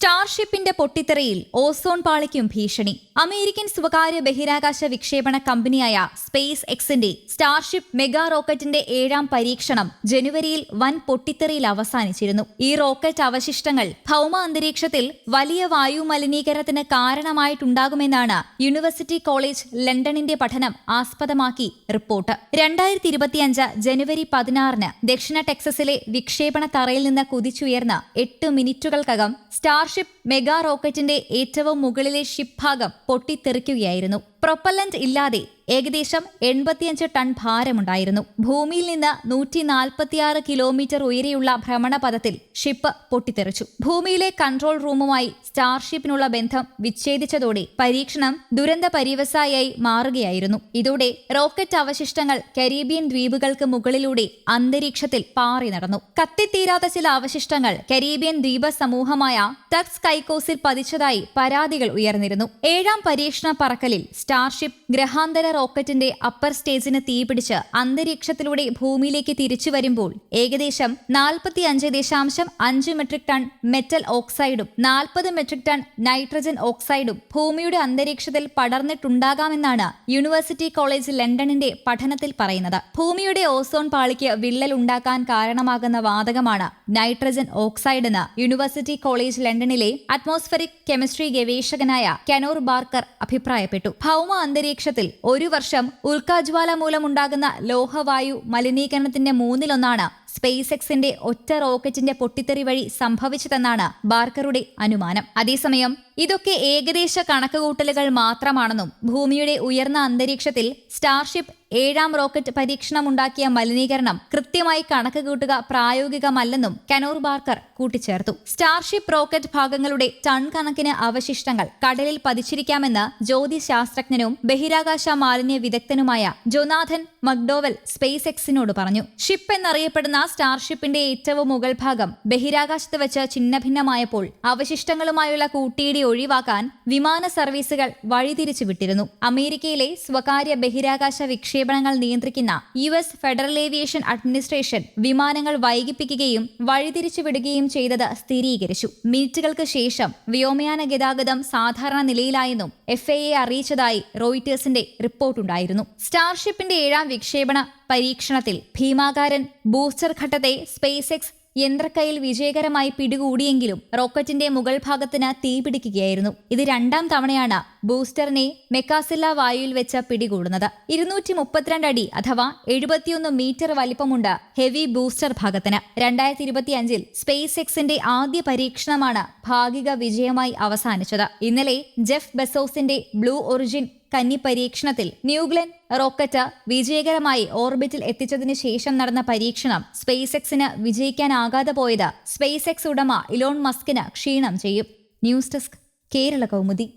സ്റ്റാർഷിപ്പിന്റെ പൊട്ടിത്തെറിയിൽ ozone പാളിക്കും ഭീഷണി. American സ്വകാര്യ ബഹിരാകാശ വിക്ഷേപണ കമ്പനിയായ സ്പേസ് എക്സിന്റെ സ്റ്റാർഷിപ്പ് മെഗാ റോക്കറ്റിന്റെ ഏഴാം പരീക്ഷണം ജനുവരിയിൽ വൻ പൊട്ടിത്തെറിയിൽ അവസാനിച്ചിരുന്നു. ഈ റോക്കറ്റ് അവശിഷ്ടങ്ങൾ ഭൗമ അന്തരീക്ഷത്തിൽ വലിയ വായു മലിനീകരണത്തിന് കാരണമായിട്ടുണ്ടാകുമെന്നാണ് യൂണിവേഴ്സിറ്റി കോളേജ് ലണ്ടനിന്റെ പഠനം ആസ്പദമാക്കി റിപ്പോർട്ട്. രണ്ടായിരത്തി ഇരുപത്തിയഞ്ച് ജനുവരി പതിനാറിന് ദക്ഷിണ ടെക്സസിലെ വിക്ഷേപണ തറയിൽ നിന്ന് കുതിച്ചുയർന്ന എട്ട് മിനിറ്റുകൾക്കകം സ്റ്റാർഷിപ്പ് മെഗാ റോക്കറ്റിന്റെ ഏറ്റവും മുകളിലെ ഷിപ്പ് ഭാഗം പൊട്ടിത്തെറിക്കുകയായിരുന്നു. പ്രൊപ്പല്ലന്റ് ഇല്ലാതെ ഏകദേശം എൺപത്തിയഞ്ച് ടൺ ഭാരമുണ്ടായിരുന്നു. ഭൂമിയിൽ നിന്ന് നൂറ്റി നാൽപ്പത്തിയാറ് കിലോമീറ്റർ ഉയരെയുള്ള ഭ്രമണപഥത്തിൽ ഷിപ്പ് പൊട്ടിത്തെറിച്ചു. ഭൂമിയിലെ കൺട്രോൾ റൂമുമായി സ്റ്റാർഷിപ്പിനുള്ള ബന്ധം വിച്ഛേദിച്ചതോടെ പരീക്ഷണം ദുരന്ത പരിവസായി മാറുകയായിരുന്നു. ഇതോടെ റോക്കറ്റ് അവശിഷ്ടങ്ങൾ കരീബിയൻ ദ്വീപുകൾക്ക് മുകളിലൂടെ അന്തരീക്ഷത്തിൽ പാറി നടന്നു. കത്തിത്തീരാത്ത ചില അവശിഷ്ടങ്ങൾ കരീബിയൻ ദ്വീപ സമൂഹമായ ടക്സ് കൈക്കോസിൽ പതിച്ചതായി പരാതികൾ ഉയർന്നിരുന്നു. ഏഴാം പരീക്ഷണ പറക്കലിൽ സ്റ്റാർഷിപ്പ് ഗ്രഹാന്തര റോക്കറ്റിന്റെ അപ്പർ സ്റ്റേജിന് തീപിടിച്ച് അന്തരീക്ഷത്തിലൂടെ ഭൂമിയിലേക്ക് തിരിച്ചു വരുമ്പോൾ ഏകദേശം നാൽപ്പത്തി അഞ്ച് ദശാംശം അഞ്ച് മെട്രിക് ടൺ മെറ്റൽ ഓക്സൈഡും നാൽപ്പത് മെട്രിക് ടൺ നൈട്രജൻ ഓക്സൈഡും ഭൂമിയുടെ അന്തരീക്ഷത്തിൽ പടർന്നിട്ടുണ്ടാകാമെന്നാണ് യൂണിവേഴ്സിറ്റി കോളേജ് ലണ്ടനിന്റെ പഠനത്തിൽ പറയുന്നത്. ഭൂമിയുടെ ഓസോൺ പാളിക്ക് വിള്ളൽ ഉണ്ടാക്കാൻ കാരണമാകുന്ന വാതകമാണ് നൈട്രജൻ ഓക്സൈഡ് എന്ന് യൂണിവേഴ്സിറ്റി കോളേജ് ലണ്ടനിലെ അറ്റ്മോസ്ഫറിക് കെമിസ്ട്രി ഗവേഷകനായ കനോർ ബാർക്കർ അഭിപ്രായപ്പെട്ടു. ഭൗമ അന്തരീക്ഷത്തിൽ ഒരു വർഷം ഉൽക്കാജ്വാല മൂലമുണ്ടാകുന്ന ലോഹവായു മലിനീകരണത്തിന്റെ മൂന്നിലൊന്നാണ് സ്പേസ് എക്സിന്റെ ഒറ്റ റോക്കറ്റിന്റെ പൊട്ടിത്തെറി വഴി സംഭവിച്ചതെന്നാണ് ബാർക്കറുടെ അനുമാനം. അതേസമയം ഇതൊക്കെ ഏകദേശ കണക്കുകൂട്ടലുകൾ മാത്രമാണെന്നും ഭൂമിയുടെ ഉയർന്ന അന്തരീക്ഷത്തിൽ സ്റ്റാർഷിപ്പ് ഏഴാം റോക്കറ്റ് പരീക്ഷണമുണ്ടാക്കിയ മലിനീകരണം കൃത്യമായി കണക്കുകൂട്ടുക പ്രായോഗികമല്ലെന്നും കനോർ ബാർക്കർ കൂട്ടിച്ചേർത്തു. സ്റ്റാർഷിപ്പ് റോക്കറ്റ് ഭാഗങ്ങളുടെ ടൺ കണക്കിന് അവശിഷ്ടങ്ങൾ കടലിൽ പതിച്ചിരിക്കാമെന്ന് ജ്യോതിശാസ്ത്രജ്ഞനും ബഹിരാകാശ മാലിന്യ വിദഗ്ധനുമായ ജൊനാഥൻ മക്ഡോവൽ സ്പേസ് എക്സിനോട് പറഞ്ഞു. ഷിപ്പ് എന്നറിയപ്പെടുന്ന സ്റ്റാർഷിപ്പിന്റെ ഏറ്റവും മുകൾ ഭാഗം ബഹിരാകാശത്ത് വെച്ച് ഛിന്നഭിന്നമായപ്പോൾ അവശിഷ്ടങ്ങളുമായുള്ള കൂട്ടിയിടി ഒഴിവാക്കാൻ വിമാന സർവീസുകൾ വഴിതിരിച്ചു വിട്ടിരുന്നു അമേരിക്കയിലെ സ്വകാര്യ ബഹിരാകാശ വിക്ഷേപണങ്ങൾ നിയന്ത്രിക്കുന്ന U S federal aviation administration വിമാനങ്ങൾ വൈകിപ്പിക്കുകയും വഴിതിരിച്ചു വിടുകയും ചെയ്തത് സ്ഥിരീകരിച്ചു. മിനിറ്റുകൾക്ക് ശേഷം വ്യോമയാന ഗതാഗതം സാധാരണ നിലയിലായെന്നും എഫ് അറിയിച്ചതായി റോയിറ്റേഴ്സിന്റെ റിപ്പോർട്ടുണ്ടായിരുന്നു. സ്റ്റാർഷിപ്പിന്റെ ഏഴാം വിക്ഷേപണ പരീക്ഷണത്തിൽ ഭീമാകാരൻ ബൂസ്റ്റർ ഘട്ടത്തെ സ്പേസ് എക്സ് യന്ത്രക്കയിൽ വിജയകരമായി പിടികൂടിയെങ്കിലും റോക്കറ്റിന്റെ മുകൾ ഭാഗത്തിന് തീപിടിക്കുകയായിരുന്നു ഇത് രണ്ടാം തവണയാണ് ബൂസ്റ്ററിനെ മെക്കാസില്ല വായുവിൽ വെച്ച് പിടികൂടുന്നത്. ഇരുന്നൂറ്റി മുപ്പത്തിരണ്ട് അടി അഥവാ എഴുപത്തിയൊന്ന് മീറ്റർ വലിപ്പമുണ്ട് ഹെവി ബൂസ്റ്റർ ഭാഗത്തിന്. രണ്ടായിരത്തി ഇരുപത്തിയഞ്ചിൽ സ്പേസ് എക്സിന്റെ ആദ്യ പരീക്ഷണമാണ് ഭാഗിക വിജയമായി അവസാനിച്ചത്. ഇന്നലെ ജെഫ് ബെസോസിന്റെ ബ്ലൂ ഒറിജിൻ കന്നി പരീക്ഷണത്തിൽ ന്യൂഗ്ലൻ റോക്കറ്റ് വിജയകരമായി ഓർബിറ്റിൽ എത്തിച്ചതിനു ശേഷം നടന്ന പരീക്ഷണം സ്പേസ് എക്സിന് വിജയിക്കാനാകാതെ പോയത് സ്പേസ് എക്സ് ഉടമ ഇലോൺ മസ്കിന് ക്ഷീണം ചെയ്യും. News desk Kerala Kaumudi.